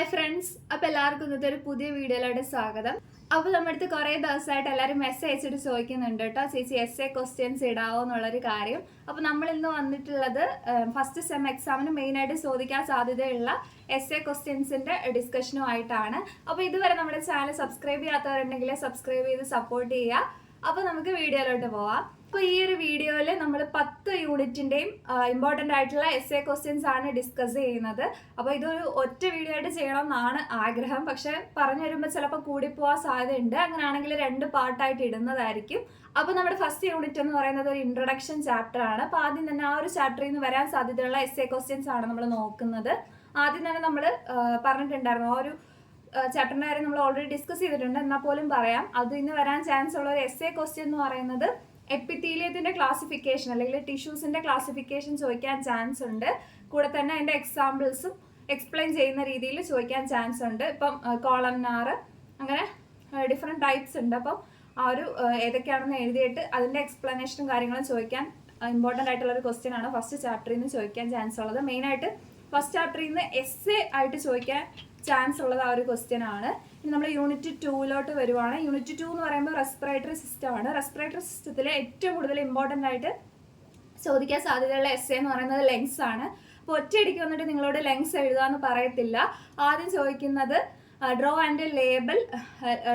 Hi friends അപ്പോൾ എല്ലാവർക്കും ഇന്നത്തെ ഒരു പുതിയ വീഡിയോയിലോട്ട് സ്വാഗതം. അപ്പോൾ നമ്മുടെ അടുത്ത് കുറേ ദിവസമായിട്ട് എല്ലാവരും മെസ്സേജ് അയച്ചിട്ട് ചോദിക്കുന്നുണ്ട് കേട്ടോ. ചേച്ചി എസ് എ ക്വസ്റ്റ്യൻസ് ഇടാവോ എന്നുള്ളൊരു കാര്യം. അപ്പോൾ നമ്മൾ ഇന്ന് വന്നിട്ടുള്ളത് ഫസ്റ്റ് സെം എക്സാമിന് മെയിനായിട്ട് ചോദിക്കാൻ സാധ്യതയുള്ള എസ് എ ക്വസ്റ്റ്യൻസിന്റെ ഡിസ്കഷനുമായിട്ടാണ് അപ്പോൾ ഇതുവരെ നമ്മുടെ ചാനൽ സബ്സ്ക്രൈബ് ചെയ്യാത്തവരുണ്ടെങ്കിൽ സബ്സ്ക്രൈബ് ചെയ്ത് സപ്പോർട്ട് ചെയ്യുക. അപ്പോൾ നമുക്ക് വീഡിയോയിലോട്ട് പോവാം. അപ്പോൾ ഈ ഒരു വീഡിയോയിൽ നമ്മൾ പത്ത് യൂണിറ്റിന്റെയും ഇമ്പോർട്ടന്റ് ആയിട്ടുള്ള എസ് എ ക്വസ്റ്റ്യൻസ് ആണ് ഡിസ്കസ് ചെയ്യുന്നത്. അപ്പോൾ ഇതൊരു ഒറ്റ വീഡിയോ ആയിട്ട് ചെയ്യണം എന്നാണ് ആഗ്രഹം. പക്ഷെ പറഞ്ഞു വരുമ്പോൾ ചിലപ്പോൾ കൂടിപ്പോവാൻ സാധ്യതയുണ്ട്. അങ്ങനെയാണെങ്കിൽ രണ്ട് പാർട്ടായിട്ട് ഇടുന്നതായിരിക്കും. അപ്പോൾ നമ്മുടെ ഫസ്റ്റ് യൂണിറ്റ് എന്ന് പറയുന്നത് ഒരു ഇൻട്രൊഡക്ഷൻ ചാപ്റ്റർ ആണ്. അപ്പോൾ ആദ്യം തന്നെ ആ ഒരു ചാപ്റ്ററിൽ നിന്ന് വരാൻ സാധ്യതയുള്ള എസ് എ ക്വസ്റ്റ്യൻസ് ആണ് നമ്മൾ നോക്കുന്നത്. ആദ്യം തന്നെ നമ്മൾ പറഞ്ഞിട്ടുണ്ടായിരുന്നു ആ ഒരു ചാപ്റ്ററിന്റെ കാര്യം നമ്മൾ ഓൾറെഡി ഡിസ്കസ് ചെയ്തിട്ടുണ്ട്. എന്നാൽ പോലും പറയാം. അത് ഇന്ന് വരാൻ ചാൻസ് ഉള്ള ഒരു എസ് എ ക്വസ്റ്റ്യൻ എന്ന് പറയുന്നത് എപ്പിത്തീലിയത്തിന്റെ ക്ലാസിഫിക്കേഷൻ അല്ലെങ്കിൽ ടിഷ്യൂസിന്റെ ക്ലാസിഫിക്കേഷൻ ചോദിക്കാൻ ചാൻസ് ഉണ്ട്. കൂടെ തന്നെ അതിന്റെ എക്സാമ്പിൾസും എക്സ്പ്ലെയിൻ ചെയ്യുന്ന രീതിയിൽ ചോദിക്കാൻ ചാൻസ് ഉണ്ട്. ഇപ്പം കോളംനാർ അങ്ങനെ ഡിഫറെന്റ് ടൈപ്സ് ഉണ്ട്. അപ്പം ആ ഒരു ഏതൊക്കെയാണെന്ന് എഴുതിയിട്ട് അതിന്റെ എക്സ്പ്ലനേഷനും കാര്യങ്ങളും ചോദിക്കാൻ ഇമ്പോർട്ടന്റ് ആയിട്ടുള്ള ഒരു ക്വസ്റ്റ്യൻ ആണ് ഫസ്റ്റ് ചാപ്റ്ററിൽ നിന്ന് ചോദിക്കാൻ ചാൻസ് ഉള്ളത്. മെയിനായിട്ട് ഫസ്റ്റ് ചാപ്റ്ററിൽ നിന്ന് എസ് എ ആയിട്ട് ചോദിക്കാൻ ചാൻസ് ഉള്ളത് ആ ഒരു ക്വസ്റ്റ്യൻ ആണ്. ഇനി നമ്മൾ യൂണിറ്റ് ടൂവിലോട്ട് വരുവാണ്. യൂണിറ്റ് ടു എന്ന് പറയുമ്പോൾ റെസ്പിറേറ്ററി സിസ്റ്റം ആണ്. റെസ്പിറേറ്ററി സിസ്റ്റത്തിൽ ഏറ്റവും കൂടുതൽ ഇമ്പോർട്ടന്റ് ആയിട്ട് ചോദിക്കാൻ സാധ്യതയുള്ള എസ് എന്ന് പറയുന്നത് ലെങ്സ് ആണ്. അപ്പോൾ ഒറ്റയടിക്ക് വന്നിട്ട് നിങ്ങളോട് ലെങ്സ് എഴുതാന്ന് പറയത്തില്ല. ആദ്യം ചോദിക്കുന്നത് draw and label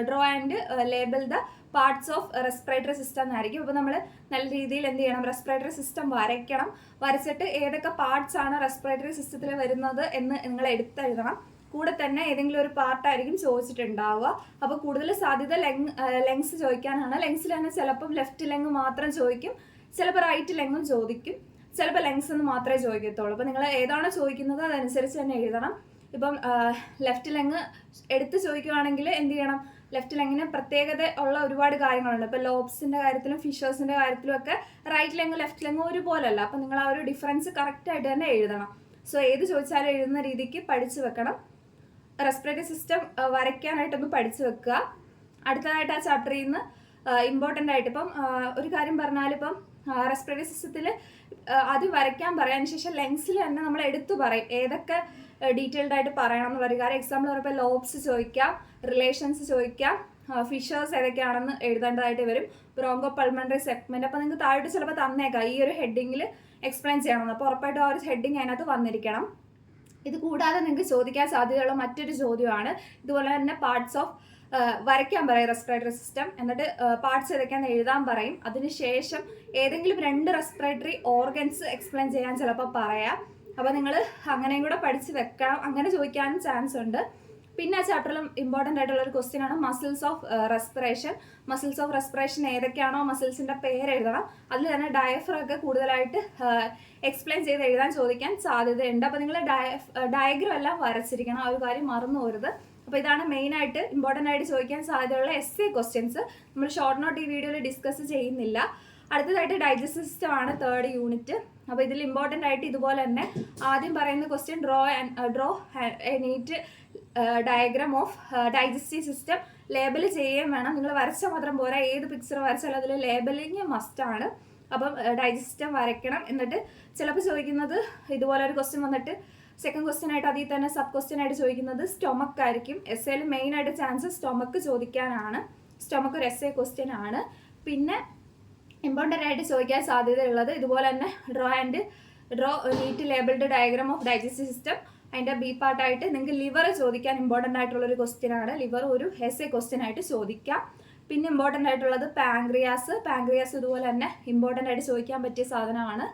draw and label the parts of respiratory system എന്നായിരിക്കും. അപ്പോൾ നമ്മൾ നല്ല രീതിയിൽ എന്ത് ചെയ്യണം? റെസ്പിറേറ്ററി സിസ്റ്റം വരയ്ക്കണം. വരച്ചിട്ട് ഏതൊക്കെ പാർട്സ് ആണ് റെസ്പിറേറ്ററി സിസ്റ്റത്തിൽ വരുന്നത് എന്ന് നിങ്ങൾ എടുത്തെഴുതണം. കൂടെ തന്നെ ഏതെങ്കിലും ഒരു പാർട്ടായിരിക്കും ചോദിച്ചിട്ടുണ്ടാവുക. അപ്പോൾ കൂടുതൽ സാധ്യത ലെങ് ലെങ്സ് ചോദിക്കാനാണ്. ലെങ്സിൽ തന്നെ ചിലപ്പം ലെഫ്റ്റ് ലെങ് മാത്രം ചോദിക്കും. ചിലപ്പോൾ റൈറ്റ് ലെങ്ങും ചോദിക്കും. ചിലപ്പോൾ ലെങ്സ് എന്ന് മാത്രമേ ചോദിക്കത്തുള്ളൂ. അപ്പോൾ നിങ്ങൾ ഏതാണോ ചോദിക്കുന്നത് അതനുസരിച്ച് തന്നെ എഴുതണം. ഇപ്പം ലെഫ്റ്റ് ലെങ് എടുത്ത് ചോദിക്കുകയാണെങ്കിൽ എന്ത് ചെയ്യണം? ലെഫ്റ്റ് ലെങ്ങിന് പ്രത്യേകത ഉള്ള ഒരുപാട് കാര്യങ്ങളുണ്ട്. ഇപ്പോൾ ലോബ്സിന്റെ കാര്യത്തിലും ഫിഷേഴ്സിന്റെ കാര്യത്തിലും ഒക്കെ റൈറ്റ് ലെങ് ലെഫ്റ്റ് ലെങ് ഒരുപോലല്ല. അപ്പോൾ നിങ്ങൾ ആ ഒരു ഡിഫറൻസ് കറക്റ്റായിട്ട് തന്നെ എഴുതണം. സോ ഏത് ചോദിച്ചാലും എഴുതുന്ന രീതിക്ക് പഠിച്ചു വെക്കണം. റെസ്പിറേറ്ററി സിസ്റ്റം വരയ്ക്കാനായിട്ടൊന്ന് പഠിച്ചു വെക്കുക. അടുത്തതായിട്ട് ആ ചാപ്റ്ററിൽ നിന്ന് ഇമ്പോർട്ടന്റ് ആയിട്ട് ഇപ്പം ഒരു കാര്യം പറഞ്ഞാലിപ്പം റെസ്പിറേറ്ററി സിസ്റ്റത്തിൽ ആദ്യം വരയ്ക്കാൻ പറയാൻ ശേഷം ലെങ്സിൽ തന്നെ നമ്മൾ എടുത്തു പറയും. ഏതൊക്കെ ഡീറ്റെയിൽഡ് ആയിട്ട് പറയണം എന്നുള്ളൊരു കാര്യം. എക്സാമ്പിൾ പറയുമ്പോൾ ലോബ്സ് ചോദിക്കാം റിലേഷൻസ് ചോദിക്കാം ഫിഷേഴ്സ് ഏതൊക്കെയാണെന്ന് എഴുതേണ്ടതായിട്ട് വരും. ബ്രോങ്കോ പൾമണറി സെഗ്മെന്റ് അപ്പോൾ നിങ്ങൾക്ക് താഴോട്ട് ചിലപ്പോൾ തന്നേക്കാം. ഈ ഒരു ഹെഡിങ്ങിൽ എക്സ്പ്ലെയിൻ ചെയ്യണം. അപ്പോൾ ഉറപ്പായിട്ടും ആ ഒരു ഹെഡിങ് അതിനകത്ത് വന്നിരിക്കണം. ഇത് കൂടാതെ നിങ്ങൾക്ക് ചോദിക്കാൻ സാധ്യതയുള്ള മറ്റൊരു ചോദ്യമാണ്. ഇതുപോലെ തന്നെ പാർട്സ് ഓഫ് വരയ്ക്കാൻ പറയും റെസ്പിറേറ്ററി സിസ്റ്റം എന്നിട്ട് പാർട്സ് ഏതൊക്കെയാണെന്ന് എഴുതാൻ പറയും. അതിനുശേഷം ഏതെങ്കിലും രണ്ട് റെസ്പിറേറ്ററി ഓർഗൻസ് എക്സ്പ്ലെയിൻ ചെയ്യാൻ ചിലപ്പോൾ പറയാം. അപ്പോൾ നിങ്ങൾ അങ്ങനെയും കൂടെ പഠിച്ച് വെക്കണം. അങ്ങനെ ചോദിക്കാനും ചാൻസ് ഉണ്ട്. പിന്നെ ആ ചാപ്റ്ററിലും ഇമ്പോർട്ടന്റ് ആയിട്ടുള്ള ഒരു ക്വസ്റ്റ്യൻ ആണ്. Muscles of respiration muscles of respiration ഏതൊക്കെയാണോ മസിൽസിന്റെ പേര് എഴുതണം. അതിൽ തന്നെ ഡയഫ്രം ഒക്കെ കൂടുതലായിട്ട് എക്സ്പ്ലെയിൻ ചെയ്ത് എഴുതാൻ ചോദിക്കാൻ സാധ്യതയുണ്ട്. അപ്പോൾ നിങ്ങൾ ഡയഗ്രം എല്ലാം വരച്ചിരിക്കണം. ആ ഒരു കാര്യം മറന്നു പോരുത്. അപ്പോൾ ഇതാണ് മെയിനായിട്ട് ഇമ്പോർട്ടന്റ് ആയിട്ട് ചോദിക്കാൻ സാധ്യതയുള്ള എസ് എ ക്വസ്റ്റ്യൻസ് നമ്മൾ ഷോർട്ട് നോട്ട് ഈ വീഡിയോയിൽ ഡിസ്കസ് ചെയ്യുന്നില്ല. അടുത്തതായിട്ട് ഡൈജസ്റ്റ് സിസ്റ്റം ആണ് തേർഡ് യൂണിറ്റ് അപ്പോൾ ഇതിൽ ഇമ്പോർട്ടന്റ് ആയിട്ട് ഇതുപോലെ തന്നെ ആദ്യം പറയുന്ന question draw and draw neat diagram of digestive system label ചെയ്യുകയും വേണം. നിങ്ങൾ വരച്ച മാത്രം പോരാ. ഏത് പിക്ചർ വരച്ചാലും അതിൽ ലേബലിങ് മസ്റ്റാണ് അപ്പം ഡൈജസ്റ്റ് വരയ്ക്കണം. എന്നിട്ട് ചിലപ്പോൾ ചോദിക്കുന്നത് ഇതുപോലെ ഒരു ക്വസ്റ്റ്യൻ വന്നിട്ട് സെക്കൻഡ് ക്വസ്റ്റ്യൻ ആയിട്ട് അതിൽ തന്നെ സബ് ക്വസ്റ്റ്യൻ ആയിട്ട് ചോദിക്കുന്നത് സ്റ്റൊമക്ക് ആയിരിക്കും. എസ് എയിൽ മെയിൻ ആയിട്ട് ചാൻസ് സ്റ്റൊമക്ക് ചോദിക്കാനാണ്. സ്റ്റൊമക്ക് ഒരു എസ് എ ക്വസ്റ്റ്യൻ ആണ്. പിന്നെ ഇമ്പോർട്ടന്റ് ആയിട്ട് ചോദിക്കാൻ സാധ്യതയുള്ളത് ഇതുപോലെ തന്നെ draw and draw neat labelled diagram of digestive system അതിന്റെ ബി പാർട്ടായിട്ട് നിങ്ങൾക്ക് ലിവർ ചോദിക്കാൻ ഇമ്പോർട്ടന്റ് ആയിട്ടുള്ള ഒരു ക്വസ്റ്റ്യൻ ആണ്. ലിവർ ഒരു ഹെസ് ക്വസ്റ്റ്യൻ ആയിട്ട് ചോദിക്കാം. പിന്നെ ഇമ്പോർട്ടന്റ് ആയിട്ടുള്ളത് പാങ്ക്രിയാസ് പാങ്ക്രിയാസ് ഇതുപോലെ തന്നെ ഇമ്പോർട്ടന്റ് ആയിട്ട് ചോദിക്കാൻ പറ്റിയ സാധനമാണ്.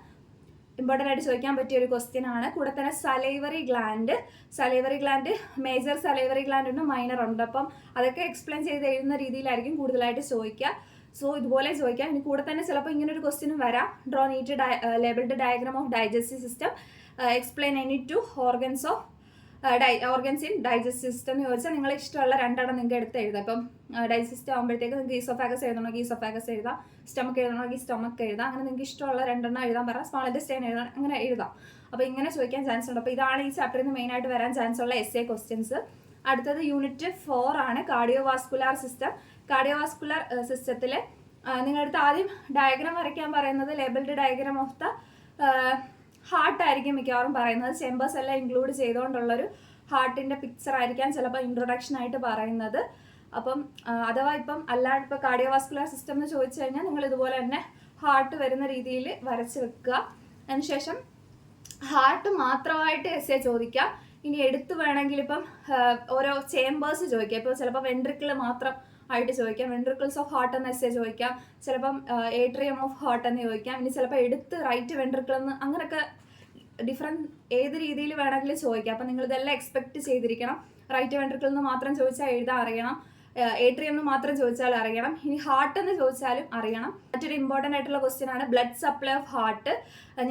ഇമ്പോർട്ടന്റ് ആയിട്ട് ചോദിക്കാൻ പറ്റിയ ഒരു ക്വസ്റ്റ്യൻ ആണ്. കൂടെ തന്നെ salivary gland salivary gland major salivary gland ഉണ്ട് മൈനർ ഉണ്ട്. അപ്പം അതൊക്കെ എക്സ്പ്ലെയിൻ ചെയ്ത് എഴുതുന്ന രീതിയിലായിരിക്കും കൂടുതലായിട്ട് ചോദിക്കുക. സോ ഇതുപോലെ ചോദിക്കാം. ഇനി കൂടെ തന്നെ ചിലപ്പോൾ ഇങ്ങനെ ഒരു ക്വസ്റ്റ്യനും വരാം. Draw neat labelled diagram of digestive system explain any two organs of the organs in digest system എന്ന് ചോദിച്ചാൽ നിങ്ങൾ ഇഷ്ടമുള്ള രണ്ടെണ്ണം നിങ്ങൾക്ക് എടുത്ത് എഴുതാം. ഇപ്പം ഡൈജസ്റ്റ് ആകുമ്പോഴത്തേക്ക് നിങ്ങൾക്ക് ഈസോഫാഗസ് എഴുതണമെങ്കിൽ ഈസോഫാഗസ് എഴുതാം. സ്റ്റമക്ക് എഴുതണമെങ്കിൽ സ്റ്റമക്ക് എഴുതാം. അങ്ങനെ നിങ്ങൾക്ക് ഇഷ്ടമുള്ള രണ്ടെണ്ണം എഴുതാൻ പറയാം സ്മോൾ സ്റ്റേൻ എഴുതാൻ അങ്ങനെ എഴുതാം. അപ്പോൾ ഇങ്ങനെ ചോദിക്കാൻ ചാൻസ് ഉണ്ട്. അപ്പോൾ ഇതാണ് ഈ ചാപ്റ്ററിൽ നിന്ന് മെയിനായിട്ട് വരാൻ ചാൻസ് ഉള്ള എസ് എ ക്വസ്റ്റ്യൻസ് അടുത്തത് യൂണിറ്റ് ഫോർ ആണ് cardiovascular system cardiovascular സിസ്റ്റത്തിൽ നിങ്ങളടുത്ത് ആദ്യം ഡയഗ്രാം വരയ്ക്കാൻ പറയുന്നത് labelled diagram of the heart ആയിരിക്കും മിക്കവാറും പറയുന്നത്. ചേമ്പേഴ്സ് എല്ലാം ഇൻക്ലൂഡ് ചെയ്തുകൊണ്ടുള്ളൊരു ഹാർട്ടിന്റെ പിക്ചർ ആയിരിക്കാം ചിലപ്പോൾ ഇൻട്രൊഡക്ഷൻ ആയിട്ട് പറയുന്നത്. അപ്പം അഥവാ ഇപ്പം അല്ലാണ്ട് ഇപ്പോൾ കാർഡിയോവാസ്കുലർ സിസ്റ്റം എന്ന് ചോദിച്ചു കഴിഞ്ഞാൽ നിങ്ങൾ ഇതുപോലെ തന്നെ ഹാർട്ട് വരുന്ന രീതിയിൽ വരച്ച് വെക്കുക. അതിനുശേഷം ഹാർട്ട് മാത്രമായിട്ട് എസ് എ ചോദിക്കാം ഇനി എടുത്തു വേണമെങ്കിൽ ഇപ്പം ഓരോ ചേമ്പേഴ്സ് ചോദിക്കാം ഇപ്പോൾ ചിലപ്പോൾ വെൻട്രിക്കിൾ മാത്രം ആയിട്ട് ചോദിക്കാം. വെൻട്രിക്കിൾസ് ഓഫ് ഹാർട്ട് എന്ന് എസ് എ ചോദിക്കാം. ചിലപ്പം ഏട്രിയം ഓഫ് ഹാർട്ട് എന്ന് ചോദിക്കാം. ഇനി ചിലപ്പോൾ എടുത്ത് റൈറ്റ് വെൻട്രിക്കിൾ എന്ന് അങ്ങനെയൊക്കെ ഡിഫറെന്റ് ഏത് രീതിയിൽ വേണമെങ്കിലും ചോദിക്കാം. അപ്പം നിങ്ങൾ ഇതെല്ലാം എക്സ്പെക്ട് ചെയ്തിരിക്കണം റൈറ്റ് വെൻട്രിക്കിൾ എന്ന് മാത്രം ചോദിച്ചാൽ എഴുതാൻ അറിയണം. ഏട്രിയം എന്ന് മാത്രം ചോദിച്ചാൽ അറിയണം. ഇനി ഹാർട്ട് എന്ന് ചോദിച്ചാലും അറിയണം. മറ്റൊരു ഇമ്പോർട്ടന്റ് ആയിട്ടുള്ള ക്വസ്റ്റ്യൻ ആണ് ബ്ലഡ് സപ്ലൈ ഓഫ് ഹാർട്ട്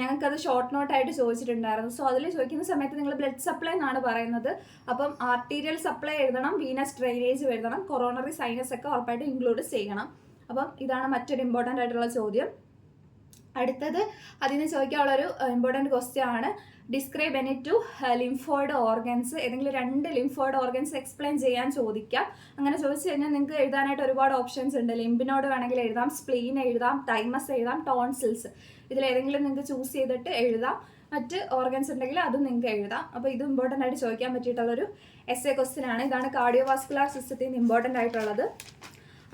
ഞങ്ങൾക്കത് ഷോർട്ട് നോട്ട് ആയിട്ട് ചോദിച്ചിട്ടുണ്ടായിരുന്നു. സോ അതിൽ ചോദിക്കുന്ന സമയത്ത് നിങ്ങൾ ബ്ലഡ് സപ്ലൈ എന്നാണ് പറയുന്നത്. അപ്പം ആർട്ടീരിയൽ സപ്ലൈ എഴുതണം വീനസ് ഡ്രെയിനേജ് എഴുതണം കൊറോണറി സൈനസ് ഒക്കെ ഉറപ്പായിട്ട് ഇൻക്ലൂഡ് ചെയ്യണം. അപ്പം ഇതാണ് മറ്റൊരു ഇമ്പോർട്ടന്റ് ആയിട്ടുള്ള ചോദ്യം. അടുത്തത് അതിന് ചോദിക്കാനുള്ളൊരു ഇമ്പോർട്ടന്റ് ക്വസ്റ്റ്യൻ ആണ്. Describe any two lymphoid organs ഏതെങ്കിലും രണ്ട് ലിംഫോയിഡ് ഓർഗൻസ് എക്സ്പ്ലെയിൻ ചെയ്യാൻ ചോദിക്കാം. അങ്ങനെ ചോദിച്ചു കഴിഞ്ഞാൽ നിങ്ങൾക്ക് എഴുതാനായിട്ട് ഒരുപാട് ഓപ്ഷൻസ് ഉണ്ട്. ലിംബിനോട് വേണമെങ്കിൽ എഴുതാം സ്പ്ലീൻ എഴുതാം തൈമസ് എഴുതാം ടോൺസിൽസ് ഇതിലേതെങ്കിലും നിങ്ങൾക്ക് ചൂസ് ചെയ്തിട്ട് എഴുതാം. മറ്റ് ഓർഗൻസ് ഉണ്ടെങ്കിൽ അതും നിങ്ങൾക്ക് എഴുതാം. അപ്പോൾ ഇത് ഇമ്പോർട്ടന്റ് ആയിട്ട് ചോദിക്കാൻ പറ്റിയിട്ടുള്ളൊരു എസ് എ ക്വസ്റ്റ്യൻ ആണ്. ഇതാണ് കാർഡിയോവാസ്കുലർ സിസ്റ്റത്തിൽ നിന്ന് ഇമ്പോർട്ടന്റ് ആയിട്ടുള്ളത്.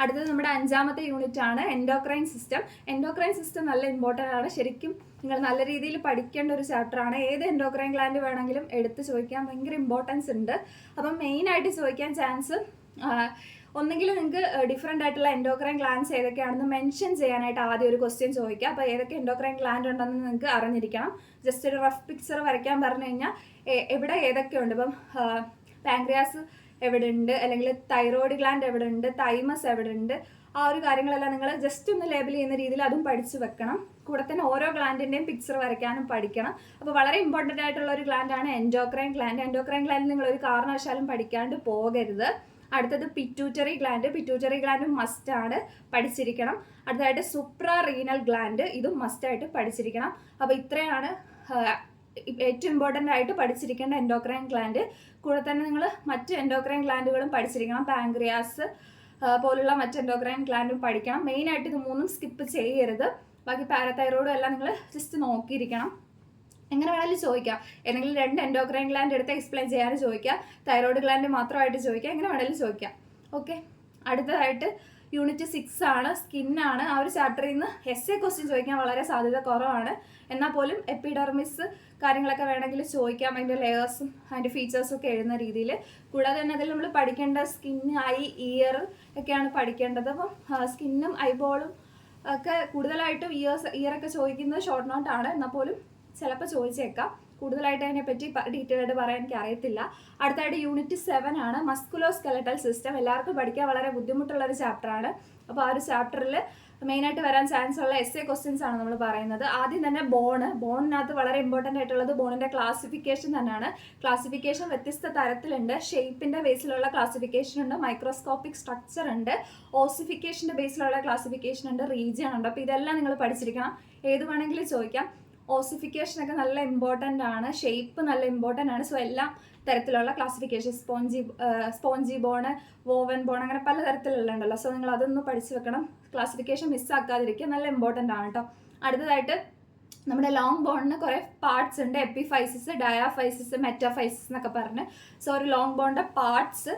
അടുത്തത് നമ്മുടെ അഞ്ചാമത്തെ യൂണിറ്റ് ആണ് എൻഡോക്രൈൻ സിസ്റ്റം എൻഡോക്രൈൻ സിസ്റ്റം നല്ല ഇമ്പോർട്ടന്റ് ആണ്. ശരിക്കും നിങ്ങൾ നല്ല രീതിയിൽ പഠിക്കേണ്ട ഒരു ചാപ്റ്റർ ആണ്. ഏത് എൻഡോക്രൈൻ ഗ്ലാൻഡ് വേണമെങ്കിലും എടുത്ത് ചോദിക്കാൻ ഭയങ്കര ഇമ്പോർട്ടൻസ് ഉണ്ട്. അപ്പം മെയിൻ ആയിട്ട് ചോദിക്കാൻ ചാൻസ് ഒന്നെങ്കിൽ നിങ്ങൾക്ക് ഡിഫറെന്റ് ആയിട്ടുള്ള എൻഡോക്രൈൻ ഗ്ലാൻഡ്സ് ഏതൊക്കെയാണെന്ന് മെൻഷൻ ചെയ്യാനായിട്ട് ആദ്യം ഒരു ക്വസ്റ്റ്യൻ ചോദിക്കുക അപ്പോൾ ഏതൊക്കെ എൻഡോക്രൈൻ ഗ്ലാൻഡ് ഉണ്ടെന്ന് നിങ്ങൾക്ക് അറിഞ്ഞിരിക്കണം. ജസ്റ്റ് ഒരു റഫ് പിക്ചർ വരയ്ക്കാൻ പറഞ്ഞു കഴിഞ്ഞാൽ എവിടെ ഏതൊക്കെയുണ്ട് ഇപ്പം പാങ്ക്രിയാസ് എവിടെ ഉണ്ട് അല്ലെങ്കിൽ തൈറോയ്ഡ് ഗ്ലാൻഡ് എവിടെ ഉണ്ട് തൈമസ് എവിടെ ഉണ്ട് ആ ഒരു കാര്യങ്ങളെല്ലാം നിങ്ങൾ ജസ്റ്റ് ഒന്ന് ലേബൽ ചെയ്യുന്ന രീതിയിൽ അതും പഠിച്ചു വെക്കണം. കൂടെ തന്നെ ഓരോ ഗ്ലാൻഡിന്റെയും പിക്ചർ വരയ്ക്കാനും പഠിക്കണം. അപ്പോൾ വളരെ ഇമ്പോർട്ടന്റ് ആയിട്ടുള്ള ഒരു ഗ്ലാൻഡാണ് എൻഡോക്രൈൻ ഗ്ലാൻഡ് എൻഡോക്രൈൻ ഗ്ലാൻഡ് നിങ്ങൾ ഒരു കാരണവശാലും പഠിക്കാണ്ട് പോകരുത്. അടുത്തത് പിറ്റൂറ്ററി ഗ്ലാൻഡ് പിറ്റൂറ്ററി ഗ്ലാൻഡ് ആണ് പഠിച്ചിരിക്കണം. അടുത്തതായിട്ട് സൂപ്ര റീനൽ ഗ്ലാൻഡ് ഇതും മസ്റ്റായിട്ട് പഠിച്ചിരിക്കണം. അപ്പോൾ ഇത്രയാണ് ഏറ്റവും ഇമ്പോർട്ടന്റ് ആയിട്ട് പഠിച്ചിരിക്കേണ്ട എൻഡോക്രൈൻ ഗ്ലാൻഡ് കൂടെ തന്നെ നിങ്ങൾ മറ്റ് എൻഡോക്രൈൻ ഗ്ലാൻഡുകളും പഠിച്ചിരിക്കണം. പാങ്ക്രിയാസ് പോലുള്ള മറ്റ് എൻഡോക്രൈൻ ഗ്ലാൻഡും പഠിക്കണം. മെയിനായിട്ട് ഇത് മൂന്നും സ്കിപ്പ് ചെയ്യരുത്. ബാക്കി പാരതൈറോയിഡും എല്ലാം നിങ്ങൾ ജസ്റ്റ് നോക്കിയിരിക്കണം. എങ്ങനെ വേണമെങ്കിലും ചോദിക്കാം. ഏതെങ്കിലും രണ്ട് എൻഡോക്രൈൻ ഗ്ലാൻഡ് എടുത്ത് എക്സ്പ്ലെയിൻ ചെയ്യാൻ ചോദിക്കാം. തൈറോയിഡ് ഗ്ലാൻഡ് മാത്രമായിട്ട് ചോദിക്കാം. എങ്ങനെ വേണമെങ്കിലും ചോദിക്കാം. ഓക്കെ അടുത്തതായിട്ട് യൂണിറ്റ് സിക്സ് ആണ്. സ്കിന്നാണ് ആ ഒരു ചാപ്റ്ററിൽ നിന്ന് എസ് എ ക്വസ്റ്റ്യൻ ചോദിക്കാൻ വളരെ സാധ്യത കുറവാണ്. എന്നാൽ പോലും എപ്പിഡെർമിസ് കാര്യങ്ങളൊക്കെ വേണമെങ്കിൽ ചോദിക്കാം. അതിന്റെ ലെയേഴ്സും അതിന്റെ ഫീച്ചേഴ്സും ഒക്കെ എഴുതുന്ന രീതിയിൽ. കൂടാതെ തന്നെ അതിൽ നമ്മൾ പഠിക്കേണ്ട സ്കിൻ ഐ ഇയർ ഒക്കെയാണ് പഠിക്കേണ്ടത്. അപ്പം സ്കിന്നും ഐബോളും ഒക്കെ കൂടുതലായിട്ടും ഇയേഴ്സ് ഇയറൊക്കെ ചോദിക്കുന്നത് ഷോർട്ട് നോട്ട് ആണ്. എന്നാൽ പോലും ചിലപ്പോൾ ചോദിച്ചേക്കാം. കൂടുതലായിട്ട് അതിനെപ്പറ്റി ഡീറ്റെയിൽ ആയിട്ട് പറയാൻ എനിക്ക് അറിയത്തില്ല. അടുത്തായിട്ട് യൂണിറ്റ് സെവൻ ആണ്. മസ്കുലോ സ്കെലറ്റൽ സിസ്റ്റം എല്ലാവർക്കും പഠിക്കാൻ വളരെ ബുദ്ധിമുട്ടുള്ള ഒരു ചാപ്റ്ററാണ് അപ്പോൾ ആ ഒരു ചാപ്റ്ററിൽ മെയിനായിട്ട് വരാൻ ചാൻസ് ഉള്ള എസ് എ ക്വസ്റ്റ്യൻസ് ആണ് നമ്മൾ പറയുന്നത്. ആദ്യം തന്നെ ബോണ്. ബോണിനകത്ത് വളരെ ഇമ്പോർട്ടന്റ് ആയിട്ടുള്ളത് ബോണിന്റെ ക്ലാസിഫിക്കേഷൻ തന്നെയാണ്. ക്ലാസിഫിക്കേഷൻ വ്യത്യസ്ത തരത്തിലുണ്ട്. ഷേപ്പിന്റെ ബേസിലുള്ള ക്ലാസിഫിക്കേഷൻ ഉണ്ട്. മൈക്രോസ്കോപ്പിക് സ്ട്രക്ചർ ഉണ്ട്. ഓസിഫിക്കേഷന്റെ ബേസിലുള്ള ക്ലാസിഫിക്കേഷൻ ഉണ്ട്. റീജിയൻ ഉണ്ട്. അപ്പോൾ ഇതെല്ലാം നിങ്ങൾ പഠിച്ചിരിക്കണം. ഏത് വേണമെങ്കിലും ചോദിക്കാം. ഓസിഫിക്കേഷൻ ഒക്കെ നല്ല ഇമ്പോർട്ടന്റ് ആണ്. ഷേപ്പ് നല്ല ഇമ്പോർട്ടന്റ് ആണ്. സോ എല്ലാം തരത്തിലുള്ള classification spongy spongy bone woven bone അങ്ങനെ പല തരത്തിലുള്ള ഉണ്ടല്ലോ സോ നിങ്ങൾ അതൊന്ന് പഠിച്ചു വെക്കണം. ക്ലാസിഫിക്കേഷൻ മിസ്സാക്കാതിരിക്കുക നല്ല ഇമ്പോർട്ടന്റ് ആണ് കേട്ടോ അടുത്തതായിട്ട് നമ്മുടെ ലോങ് ബോണിന് കുറേ പാർട്സ് ഉണ്ട്. എപ്പിഫൈസിസ് ഡയാഫൈസിസ് മെറ്റാഫൈസിസ് എന്നൊക്കെ പറഞ്ഞ്. സോ ഒരു ലോങ് ബോണിന്റെ പാർട്സ്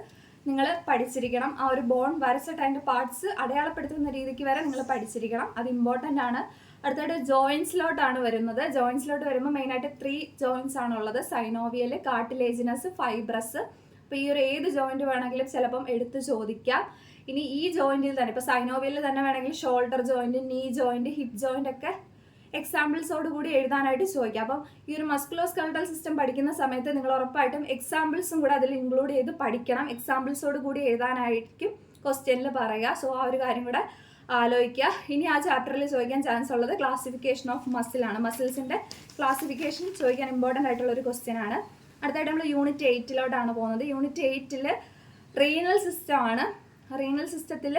നിങ്ങൾ പഠിച്ചിരിക്കണം. ആ ഒരു ബോൺ വരച്ചിട്ട് അതിന്റെ പാർട്സ് അടയാളപ്പെടുത്തുന്ന രീതിക്ക് വരെ നിങ്ങൾ പഠിച്ചിരിക്കണം. അത് ഇമ്പോർട്ടന്റ് ആണ്. അടുത്തായിട്ട് ജോയിൻസിലോട്ടാണ് വരുന്നത്. ജോയിൻസിലോട്ട് വരുമ്പോൾ മെയിനായിട്ട് ത്രീ ജോയിൻസ് ആണുള്ളത് സൈനോവിയൽ കാർട്ടിലേജിനസ് ഫൈബ്രസ് അപ്പോൾ ഈ ഒരു ഏത് ജോയിന്റ് വേണമെങ്കിലും ചിലപ്പം എടുത്ത് ചോദിക്കാം. ഇനി ഈ ജോയിന്റിൽ തന്നെ ഇപ്പോൾ സൈനോവിയിൽ തന്നെ വേണമെങ്കിൽ shoulder joint knee joint hip joint ഒക്കെ എക്സാമ്പിൾസോട് കൂടി എഴുതാനായിട്ട് ചോദിക്കാം. അപ്പം ഈ ഒരു മസ്കുലോ സ്കൾട്ടൽ സിസ്റ്റം പഠിക്കുന്ന സമയത്ത് നിങ്ങൾ ഉറപ്പായിട്ടും എക്സാമ്പിൾസും കൂടെ അതിൽ ഇൻക്ലൂഡ് ചെയ്ത് പഠിക്കണം. എക്സാമ്പിൾസോട് കൂടി എഴുതാനായിരിക്കും ക്വസ്റ്റ്യനിൽ പറയുക. സോ ആ ഒരു കാര്യം കൂടെ ആലോചിക്കുക. ഇനി ആ ചാപ്റ്ററിൽ ചോദിക്കാൻ ചാൻസ് ഉള്ളത് ക്ലാസിഫിക്കേഷൻ ഓഫ് മസിലാണ് മസിൽസിന്റെ ക്ലാസിഫിക്കേഷൻ ചോദിക്കാൻ ഇമ്പോർട്ടന്റ് ആയിട്ടുള്ള ഒരു ക്വസ്റ്റ്യൻ ആണ്. അടുത്തായിട്ട് നമ്മൾ യൂണിറ്റ് എയ്റ്റിലോട്ടാണ് പോകുന്നത്. യൂണിറ്റ് എയ്റ്റിൽ റീനൽ സിസ്റ്റം ആണ്. റീനൽ സിസ്റ്റത്തിൽ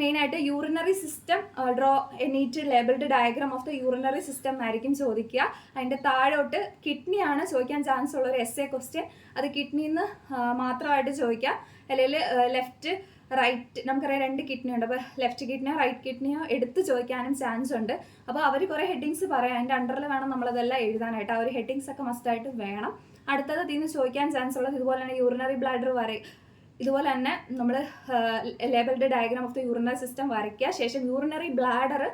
മെയിനായിട്ട് urinary system draw a neat neat labelled diagram of the urinary system എന്നായിരിക്കും ചോദിക്കുക. അതിന്റെ താഴോട്ട് കിഡ്നിയാണ് ചോദിക്കാൻ ചാൻസ് ഉള്ള ഒരു എസ് എ ക്വസ്റ്റ്യൻ അത് കിഡ്നിന്ന് മാത്രമായിട്ട് ചോദിക്കാം അല്ലെങ്കിൽ ലെഫ്റ്റ് റൈറ്റ് നമുക്കറിയാം രണ്ട് കിഡ്നി ഉണ്ട്. അപ്പോൾ ലെഫ്റ്റ് കിഡ്നിയോ റൈറ്റ് കിഡ്നിയോ എടുത്ത് ചോദിക്കാനും ചാൻസ് ഉണ്ട്. അപ്പോൾ അവർ കുറേ ഹെഡിങ്സ് പറയാം. അതിന്റെ അണ്ടറിൽ വേണം നമ്മളതെല്ലാം എഴുതാനായിട്ട്. ആ ഒരു ഹെഡിങ്സ് ഒക്കെ മസ്റ്റായിട്ട് വേണം. അടുത്തത് ഇതിൽ നിന്ന് ചോദിക്കാൻ ചാൻസ് ഉള്ളത് ഇതുപോലെ തന്നെ യൂറിനറി ബ്ലാഡർ വരെ ഇതുപോലെ തന്നെ നമ്മൾ labelled diagram of the urinary system വരയ്ക്കുക. ശേഷം യൂറിനറി ബ്ലാഡർ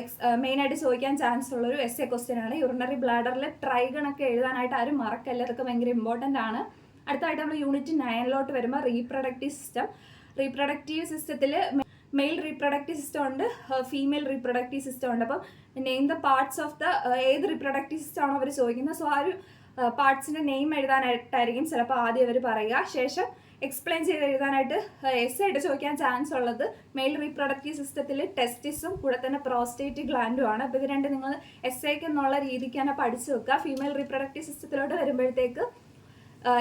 എക്സ് മെയിനായിട്ട് ചോദിക്കാൻ ചാൻസ് ഉള്ളൊരു എസ് എ ക്വസ്റ്റ്യൻ ആണ് യൂറിനറി ബ്ലാഡറിൽ ട്രൈഗണൊക്കെ എഴുതാനായിട്ട് ആരും മറക്കല്ല. ഇതൊക്കെ ഭയങ്കര ഇമ്പോർട്ടന്റ് ആണ്. അടുത്തായിട്ട് നമ്മൾ യൂണിറ്റ് നയനിലോട്ട് വരുമ്പോൾ റീപ്രൊഡക്റ്റീവ് സിസ്റ്റം റീപ്രൊഡക്റ്റീവ് സിസ്റ്റത്തിൽ മെയിൽ റീപ്രൊഡക്റ്റീവ് സിസ്റ്റം ഉണ്ട് ഫീമെയിൽ റീപ്രൊഡക്റ്റീവ് സിസ്റ്റം ഉണ്ട്. അപ്പം name the parts of the ഏത് റീപ്രൊഡക്റ്റീവ് സിസ്റ്റം ആണോ അവർ ചോദിക്കുന്നത്. സോ ആ ഒരു പാർട്സിന്റെ നെയിം എഴുതാനായിട്ടായിരിക്കും ചിലപ്പോൾ ആദ്യം അവർ പറയുക. ശേഷം എക്സ്പ്ലെയിൻ ചെയ്ത് എഴുതാനായിട്ട് എസ് ആയിട്ട് ചോദിക്കാൻ ചാൻസ് ഉള്ളത് മെയിൽ റീപ്രൊഡക്റ്റീവ് സിസ്റ്റത്തിൽ ടെസ്റ്റിസും കൂടെ തന്നെ പ്രോസ്റ്റേറ്റ് ഗ്ലാൻഡും ആണ്. അപ്പോൾ ഇത് രണ്ട് നിങ്ങൾ എസ് ഐക്ക് എന്നുള്ള രീതിക്ക് തന്നെ പഠിച്ചു വെക്കുക. ഫീമെയിൽ റീപ്രൊഡക്റ്റീവ് സിസ്റ്റത്തിലോട്ട് വരുമ്പോഴത്തേക്ക്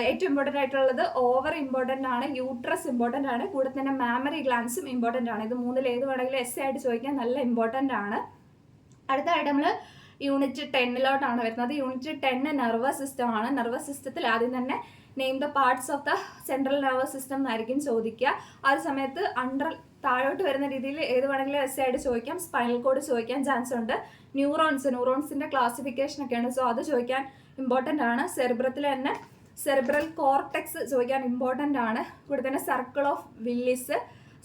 ഏറ്റവും ഇമ്പോർട്ടന്റ് ആയിട്ടുള്ളത് ഓവർ ഇമ്പോർട്ടന്റ് ആണ് യൂട്രസ് ഇമ്പോർട്ടന്റ് ആണ് കൂടെ തന്നെ മാമറി ഗ്ലാൻസും ഇമ്പോർട്ടന്റ് ആണ്. ഇത് മൂന്നിൽ ഏത് വേണമെങ്കിലും എസ് ആയിട്ട് ചോദിക്കാൻ നല്ല ഇമ്പോർട്ടന്റ് ആണ്. അടുത്തതായിട്ട് നമ്മൾ യൂണിറ്റ് ടെന്നിലോട്ടാണ് വരുന്നത്. യൂണിറ്റ് ടെന്ന് നെർവസ് സിസ്റ്റം ആണ്. നെർവസ് സിസ്റ്റത്തിൽ ആദ്യം തന്നെ name the parts of the central nervous system എന്നായിരിക്കും ചോദിക്കുക. ആ ഒരു സമയത്ത് അണ്ടർ താഴോട്ട് വരുന്ന രീതിയിൽ ഏത് വേണമെങ്കിലും എസ് ആയിട്ട് ചോദിക്കാം. സ്പൈനൽ കോഡ് ചോദിക്കാൻ ചാൻസ് ഉണ്ട്. ന്യൂറോൺസ് ന്യൂറോൺസിന്റെ ക്ലാസിഫിക്കേഷൻ ഒക്കെയാണ്. സോ അത് ചോദിക്കാൻ ഇമ്പോർട്ടന്റ് ആണ്. സെർബ്രത്തിൽ തന്നെ സെർബ്രൽ കോർട്ടെക്സ് ചോദിക്കാൻ ഇമ്പോർട്ടന്റ് ആണ്. കൂടെ തന്നെ സർക്കിൾ ഓഫ് വില്ലിസ്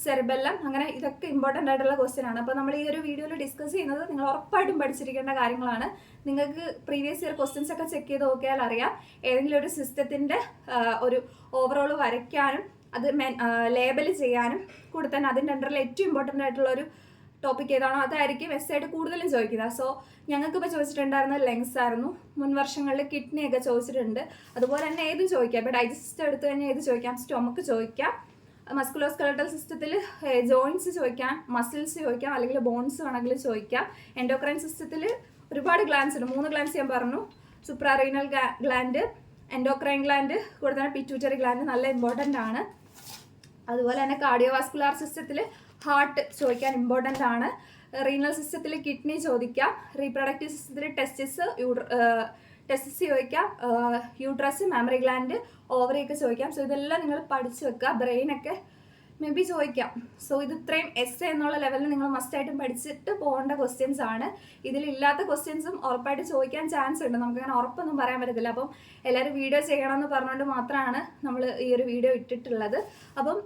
സെറിബെല്ലം അങ്ങനെ ഇതൊക്കെ ഇമ്പോർട്ടന്റ് ആയിട്ടുള്ള ക്വസ്റ്റ്യൻ ആണ്. അപ്പോൾ നമ്മൾ ഈ ഒരു വീഡിയോയിൽ ഡിസ്കസ് ചെയ്യുന്നത് നിങ്ങൾ ഉറപ്പായിട്ടും പഠിച്ചിരിക്കേണ്ട കാര്യങ്ങളാണ്. നിങ്ങൾക്ക് പ്രീവിയസ് ഇയർ ക്വസ്റ്റ്യൻസ് ഒക്കെ ചെക്ക് ചെയ്ത് നോക്കിയാൽ അറിയാം. ഏതെങ്കിലും ഒരു സിസ്റ്റത്തിന്റെ ഒരു ഓവറോൾ വരയ്ക്കാനും അത് ലേബൽ ചെയ്യാനും കൂടെ തന്നെ അതിന്റെ അണ്ടറിൽ ഏറ്റവും ഇമ്പോർട്ടന്റ് ആയിട്ടുള്ള ഒരു ടോപ്പിക് ഏതാണോ അതായിരിക്കും എസ് ആയിട്ട് കൂടുതലും ചോദിക്കുന്നത്. സോ ഞങ്ങൾക്ക് ഇപ്പോൾ ചോദിച്ചിട്ടുണ്ടായിരുന്നത് ലെങ്സ് ആയിരുന്നു. മുൻ വർഷങ്ങളിൽ കിഡ്നി ഒക്കെ ചോദിച്ചിട്ടുണ്ട്. അതുപോലെ തന്നെ ഏത് ചോദിക്കാം. ഇപ്പോൾ ഡൈജസ്റ്റ് എടുത്തു കഴിഞ്ഞാൽ ഏത് ചോദിക്കാം? സ്റ്റൊമക്ക് ചോദിക്കാം. മസ്കുലോസ്കെലട്ടൽ സിസ്റ്റത്തിൽ ജോയിൻസ് ചോദിക്കാം മസിൽസ് ചോദിക്കാം അല്ലെങ്കിൽ ബോൺസ് വേണമെങ്കിൽ ചോദിക്കാം. എൻഡോക്രൈൻ സിസ്റ്റത്തിൽ ഒരുപാട് ഗ്ലാൻസ് ഉണ്ട്. മൂന്ന് ഗ്ലാൻസ് ഞാൻ പറഞ്ഞു. സുപ്രാറീനൽ ഗ്ലാൻഡ് എൻഡോക്രൈൻ ഗ്ലാൻഡ് കൂടെ തന്നെ പിറ്റ്യൂട്ടറി ഗ്ലാൻഡ് നല്ല ഇമ്പോർട്ടന്റ് ആണ്. അതുപോലെ തന്നെ കാർഡിയോവാസ്കുലാർ സിസ്റ്റത്തിൽ ഹാർട്ട് ചോദിക്കാൻ ഇമ്പോർട്ടന്റ് ആണ്. റീനൽ സിസ്റ്റത്തിൽ കിഡ്നി ചോദിക്കാം. റീപ്രൊഡക്റ്റീവ് സിസ്റ്റത്തിൽ ടെസ്റ്റിസ് ടെസ്റ്റിസ് ചോദിക്കാം. യൂട്രസ് മെമ്മറി ഗ്ലാൻഡ് ഓവറിയൊക്കെ ചോദിക്കാം. സോ ഇതെല്ലാം നിങ്ങൾ പഠിച്ചു വെക്കുക. ബ്രെയിനൊക്കെ മേ ബി ചോദിക്കാം. സോ ഇത് ഇത്രയും എസ് എന്നുള്ള ലെവലിൽ നിങ്ങൾ മസ്റ്റായിട്ടും പഠിച്ചിട്ട് പോകേണ്ട ക്വസ്റ്റ്യൻസ് ആണ്. ഇതിലില്ലാത്ത ക്വസ്റ്റ്യൻസും ഉറപ്പായിട്ട് ചോദിക്കാൻ ചാൻസ് ഉണ്ട്. നമുക്ക് അങ്ങനെ ഉറപ്പൊന്നും പറയാൻ പറ്റത്തില്ല. അപ്പം എല്ലാവരും വീഡിയോ ചെയ്യണമെന്ന് പറഞ്ഞുകൊണ്ട് മാത്രമാണ് നമ്മൾ ഈ ഒരു വീഡിയോ ഇട്ടിട്ടുള്ളത്. അപ്പം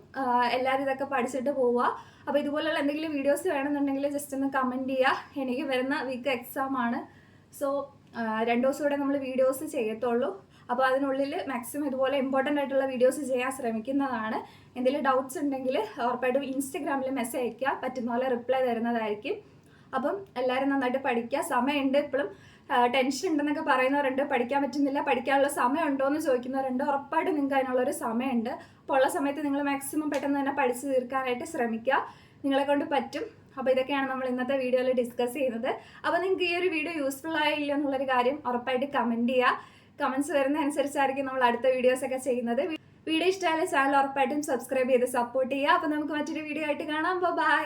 എല്ലാവരും ഇതൊക്കെ പഠിച്ചിട്ട് പോവുക. അപ്പോൾ ഇതുപോലെയുള്ള എന്തെങ്കിലും വീഡിയോസ് വേണമെന്നുണ്ടെങ്കിൽ ജസ്റ്റ് ഒന്ന് കമന്റ് ചെയ്യുക. എനിക്ക് വരുന്ന വീക്ക് എക്സാം ആണ്. സോ രണ്ട് ദിവസം കൂടെ നമ്മൾ വീഡിയോസ് ചെയ്യത്തുള്ളൂ. അപ്പോൾ അതിനുള്ളിൽ മാക്സിമം ഇതുപോലെ ഇമ്പോർട്ടന്റ് ആയിട്ടുള്ള വീഡിയോസ് ചെയ്യാൻ ശ്രമിക്കുന്നതാണ്. എന്തെങ്കിലും ഡൗട്ട്സ് ഉണ്ടെങ്കിൽ ഉറപ്പായിട്ടും ഇൻസ്റ്റഗ്രാമിൽ മെസ്സേജ് അയക്കുക പറ്റുന്ന പോലെ റിപ്ലൈ തരുന്നതായിരിക്കും. അപ്പം എല്ലാവരും നന്നായിട്ട് പഠിക്കുക. സമയമുണ്ട് ഇപ്പോഴും ടെൻഷൻ ഉണ്ടെന്നൊക്കെ പറയുന്നവരുണ്ട്. പഠിക്കാൻ പറ്റുന്നില്ല. പഠിക്കാനുള്ള സമയം ഉണ്ടോ എന്ന് ചോദിക്കുന്നവരുണ്ട്. ഉറപ്പായിട്ടും നിങ്ങൾക്ക് അതിനുള്ളൊരു സമയമുണ്ട്. അപ്പോൾ ഉള്ള സമയത്ത് നിങ്ങൾ മാക്സിമം പെട്ടെന്ന് തന്നെ പഠിച്ചു തീർക്കാനായിട്ട് ശ്രമിക്കുക. നിങ്ങളെ കൊണ്ട് പറ്റും. അപ്പോൾ ഇതൊക്കെയാണ് നമ്മൾ ഇന്നത്തെ വീഡിയോയിൽ ഡിസ്കസ് ചെയ്യുന്നത് അപ്പോൾ നിങ്ങൾക്ക് ഈ ഒരു വീഡിയോ യൂസ്ഫുൾ ആയില്ല എന്നുള്ളൊരു കാര്യം ഉറപ്പായിട്ട് കമന്റ് ചെയ്യുക കമൻസ് വരുന്ന അനുസരിച്ചായിരിക്കും നമ്മൾ അടുത്ത വീഡിയോസ് ഒക്കെ ചെയ്യുന്നത്. വീഡിയോ ഇഷ്ടമായാലും ചാനൽ ഉറപ്പായിട്ടും സബ്സ്ക്രൈബ് ചെയ്ത് സപ്പോർട്ട് ചെയ്യുക അപ്പോൾ നമുക്ക് മറ്റൊരു വീഡിയോ ആയിട്ട് കാണാം. ബൈ